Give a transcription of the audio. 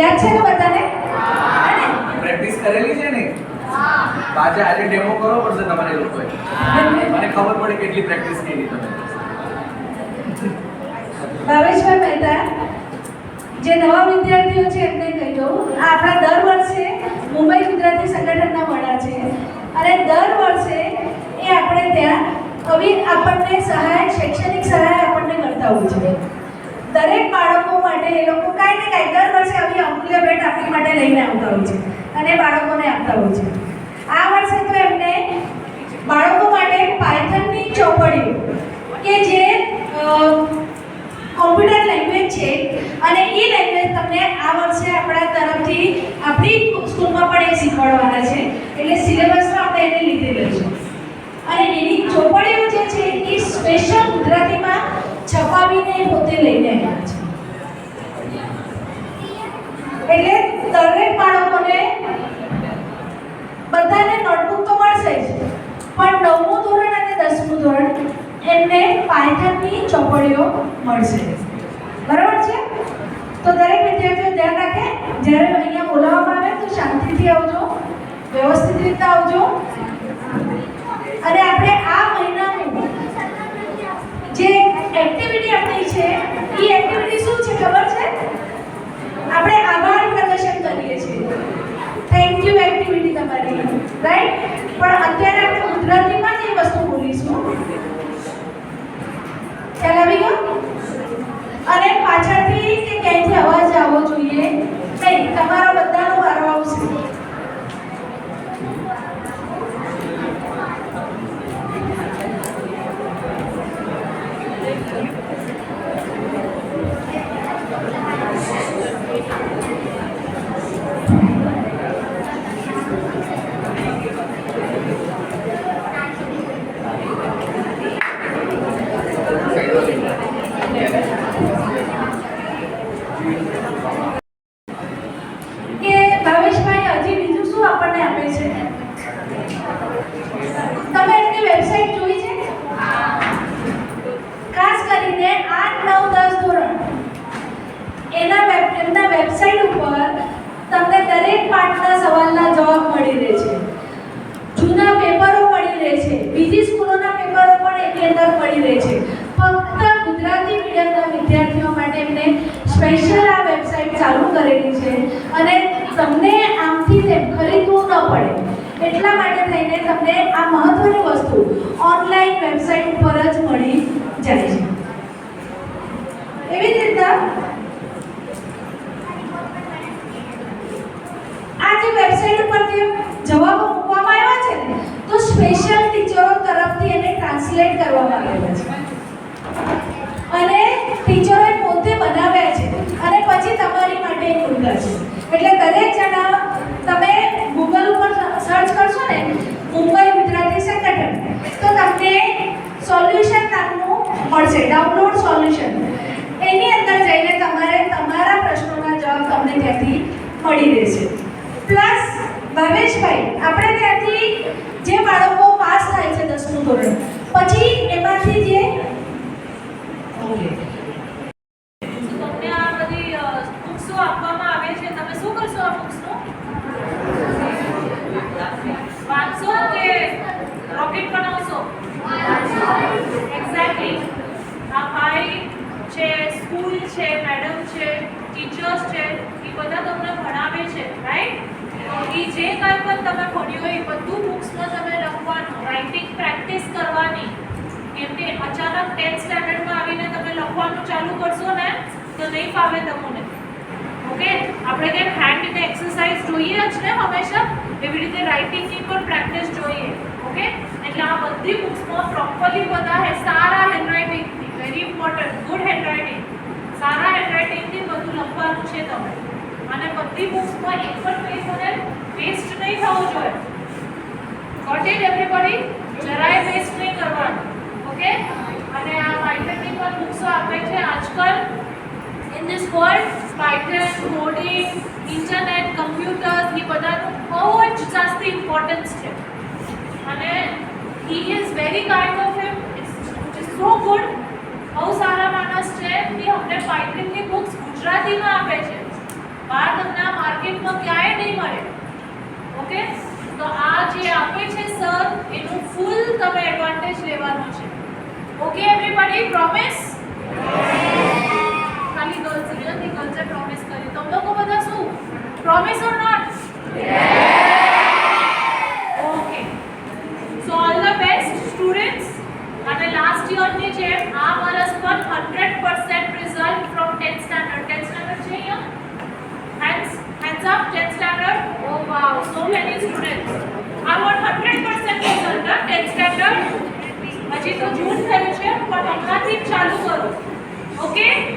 યાદ છે ને બધાને? પ્રેક્ટિસ કરેલી છે ને? પાછા આજે ડેમો કરવો પડશે તમારે લોકોએ. મને ખબર પડે કેટલી પ્રેક્ટિસ કરી તમે. ભાવેશભાઈ મહેતા જે નવા વિદ્યાર્થીઓ છે એમને કહી દઉં. આ આપણા દર વર્ષે મુંબઈ ગુજરાતી સંગઠનના વડા છે. અને દર વર્ષે એ આપણે ત્યાં કવિ આપણને સહાય શૈક્ષણિક સહાય આપણને કરતા હોય છે. માટે એ લોકો કાંઈ ને કાંઈ દર વર્ષે આવી અમૂલ્ય ભેટ આપણી માટે લઈને આવતા હોય છે અને બાળકોને આપતા હોય છે. આ વર્ષે તો એમને બાળકો માટે પાયથનની ચોપડીઓ કે જે કોમ્પ્યુટર લેંગ્વેજ છે અને એ લેંગ્વેજ તમને આ વર્ષે આપણા તરફથી આપણી સ્કૂલમાં પણ એ શીખવાડવાના છે. એટલે સિલેબસમાં આપણે એને લીધેલો છે અને એની ચોપડીઓ જે છે એ સ્પેશિયલ ગુજરાતીમાં છપાવીને પોતે લઈને આવ્યા છે. દરેક બાળકોને બધાને નોટબુક તો મળશે જ. પણ નવમું ધોરણ અને દસમું ધોરણ એમને પાયથનની ચોપડીઓ મળશે બરાબર છે તો દરેક વિદ્યાર્થીઓ ધ્યાન રાખે જ્યારે અહીંયા બોલાવવામાં આવે તો શાંતિથી આવજો વ્યવસ્થિત રીતે આવજો અને આપણે આ મહિનાનું જે એક્ટિવિટી આપણી છે એ એક્ટિવિટી શું છે ખબર છે આપણે આભાર પ્રદર્શન કરીએ છીએ થેન્ક યુ એક્ટિવિટી તમારી રાઈટ પણ અત્યારે આપણે ગુજરાતીમાં જ એ વસ્તુ બોલીશું ખ્યાલ આવી ગયો અને પાછળથી કે ક્યાંયથી અવાજ આવવો જોઈએ નહીં તમારો બધાનો વારો આવશે કે ભાવેશભાઈ હજી બીજું શું આપણને આપે છે તમે એમની વેબસાઇટ જોઈ છે ખાસ કરીને આઠ નવ દસ ધોરણ એના વેબ એમના વેબસાઇટ ઉપર તમને દરેક પાઠના સવાલના જવાબ મળી રહે છે જૂના પેપરો મળી રહે છે બીજી સ્કૂલોના પેપરો પણ એની અંદર મળી રહે છે ફક્ત ગુજરાતી મીડિયમના વિદ્યાર્થીઓ માટે એમને સ્પેશિયલ આ વેબસાઇટ ચાલુ કરેલી છે અને તમને આમથી તેમ ખરીદવું ન પડે એટલા માટે થઈને તમને આ મહત્વની વસ્તુ ઓનલાઈન વેબસાઇટ ઉપર જ મળી જાય છે. એવી જ રીતના આ જે વેબસાઇટ ઉપર જે જવાબો મૂકવામાં આવ્યા છે ને, તો સ્પેશિયલ ટીચરો તરફથી એને ટ્રાન્સલેટ કરવામાં આવેલા છે. અને ટીચરોએ પોતે બનાવ્યા છે અને પછી તમારી માટે એ છે. એટલે દરેક જણા તમે સર્ચ કરશો ને મુંબઈ ગુજરાતી સંગઠન તો તમને સોલ્યુશન નામનું મળશે ડાઉનલોડ સોલ્યુશન એની અંદર જઈને તમારે તમારા પ્રશ્નોના જવાબ તમને ત્યાંથી મળી રહેશે. પ્લસ ભાવેશભાઈ આપણે ત્યાંથી જે બાળકો પાસ થાય છે દસમું ધોરણ પછી એમાંથી જે તમને આ બધી બુક્સો આપવામાં આવે છે. તમે શું કરશો આ બુક્સનું વાંચશો કે રોકેટ બનાવશો એક્ઝેક્ટલી આ ભાઈ છે સ્કૂલ છે મેડમ છે ટીચર્સ છે, એ બધા તમને ભણાવે છે રાઈટ એ જે કાંઈ પણ તમે ભણ્યું હોય, એ બધું બુક્સમાં તમે લખવાનું રાઇટિંગ પ્રેક્ટિસ કરવાની. કેમ કે અચાનક ટેન્થ સ્ટાન્ડર્ડમાં આવીને તમે લખવાનું ચાલુ કરશો ને, તો નહીં ફાવે તમને. ઓકે? આપણે કેમ હેન્ડની એક્સરસાઇઝ જોઈએ જ ને હંમેશા? એવી રીતે રાઇટિંગની પણ પ્રેક્ટિસ જોઈએ. ઓકે? એટલે આ બધી બુક્સમાં પ્રોપરલી બધા હે, સારા handwriting very important good handwriting સારા હેન્ડરાઇટિંગથી બધું લખવાનું છે તમે. અને બધી બુક્સમાં એક પણ પેજ અને વેસ્ટ નહીં થવું જોઈએ. ગોટ ઇટ એવરીબડી જરાય વેસ્ટ નહીં કરવાનું. ઓકે અને આ પાઇથનની પણ બુક્સો આપે છે આજકાલ. In this world Python coding internet computer એ બધાનું બહુ જ જાસ્તી ઇમ્પોર્ટન્સ છે. અને he is very kind of him it's so good બહુ સારા માણસ છે કે અમને પાઇથનની બુક્સ ગુજરાતીમાં આપે છે બહાર તમને આ માર્કેટમાં ક્યાંય નહીં મળે. ઓકે? તો આ જે આપે છે, સર, એનું ફૂલ તમે એડવાન્ટેજ લેવાનો છે. ઓકે એવરીબડી પ્રોમિસ ખાલી ગર્લ્સ રિયલી ગર્લ્સે પ્રોમિસ કર્યું તમ લોકો બધા શું? Promise or not okay?